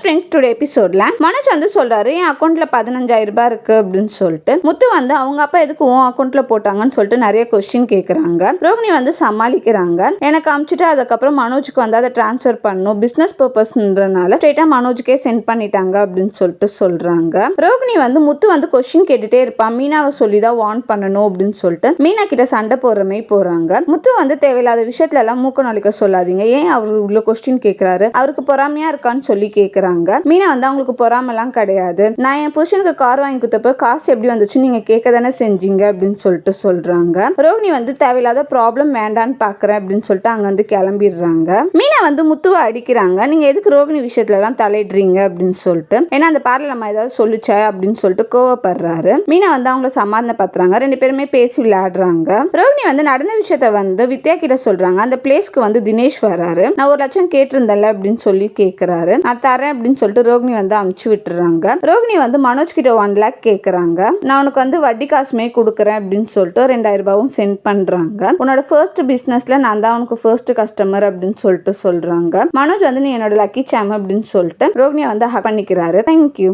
Friends today எபிசோட்ல மனோஜ் வந்து சொல்றாரு என் அக்கௌண்ட்ல பதினஞ்சாயிரம் ரூபாய் இருக்கு அப்படின்னு சொல்லிட்டு. முத்து வந்து அவங்க அப்பா எதுக்கு உன் அக்கௌண்ட்ல போட்டாங்கன்னு சொல்லிட்டு நிறைய கொஸ்டின் கேட்குறாங்க ரோகிணி வந்து சமாளிக்கிறாங்க. எனக்கு அமிச்சிட்டு அதுக்கப்புறம் மனோஜுக்கு வந்து அதை டிரான்ஸ்ஃபர் பண்ணும் பிசினஸ் பர்பஸ்ன்றனால ஸ்ட்ரெயிட்டா மனோஜுக்கே சென்ட் பண்ணிட்டாங்க அப்படின்னு சொல்லிட்டு சொல்றாங்க. ரோகிணி வந்து முத்து வந்து கொஸ்டின் கேட்டுட்டே இருப்பான். மீனாவை சொல்லி தான் வார்ன் பண்ணணும் அப்படின்னு சொல்லிட்டு மீனா கிட்ட சண்டை போடுற மாதிரி போறாங்க. முத்து வந்து தேவையில்லாத விஷயத்துல எல்லாம் மூக்க நொழிக்க சொல்லாதீங்க. ஏன் அவர் இவ்வளோ கொஸ்டின் கேட்குறாரு அவருக்கு பொறாமையா இருக்கான்னு சொல்லி கேக்குறாங்க மீனா வந்து அவங்களுக்கு பொறாமலாம் கிடையாது. நான் என் புருஷனுக்கு கார் வாங்கி கொடுத்தப்ப காசு எப்படி வந்துச்சு? நீங்க கேட்க தானே செஞ்சீங்க அப்படின்னு சொல்லிட்டு சொல்றாங்க. ரோகிணி வந்து தேவையில்லாத ப்ராப்ளம் வேண்டான்னு பாக்குறேன் அப்படின்னு சொல்லிட்டு அங்க வந்து கிளம்பிடுறாங்க. மீனா வந்து முத்துவை அடிக்கிறாங்க. நீங்க எதுக்கு ரோகிணி விஷயத்துல எல்லாம் தலையிடுறீங்க அப்படின்னு சொல்லிட்டு. ஏன்னா அந்த பார்ல நம்ம ஏதாவது சொல்லிச்சா அப்படின்னு சொல்லிட்டு கோவப்படுறாரு. மீனா வந்து அவங்கள சமாதானப்படுத்துறாங்க. ரெண்டு பேருமே பேசி விளையாடுறாங்க. ரோகிணி வந்து நடந்த விஷயத்த வந்து வித்யா கிட்ட சொல்றாங்க. அந்த பிளேஸ்க்கு வந்து தினேஷ் வராரு. நான் ஒரு லட்சம் கேட்டிருந்தேன்ல அப்படின்னு சொல்லி கேட்கிறாரு நான் தரேன் அப்படின்னு சொல்லிட்டு ரோகிணி வந்து அமுச்சு விட்டுறாங்க. ரோகிணி வந்து மனோஜ் கிட்ட ஒன் லேக் கேட்குறாங்க நான் உனக்கு வந்து வட்டி காசுமே கொடுக்குறேன் அப்படின்னு சொல்லிட்டு ரெண்டாயிரம் ரூபாவும் சென்ட் பண்றாங்க. உன்னோட ஃபர்ஸ்ட் பிசினஸ்ல நான் தான் உனக்கு ஃபர்ஸ்ட் கஸ்டமர் அப்படின்னு சொல்லிட்டு சொல்றாங்க. மனோஜ் வந்து நீ என்னோட லக்கி சாம் அப்படின்னு சொல்லிட்டு ரோகிணியை வந்து ஹக் பண்ணிக்கிறாரு. தேங்க்யூ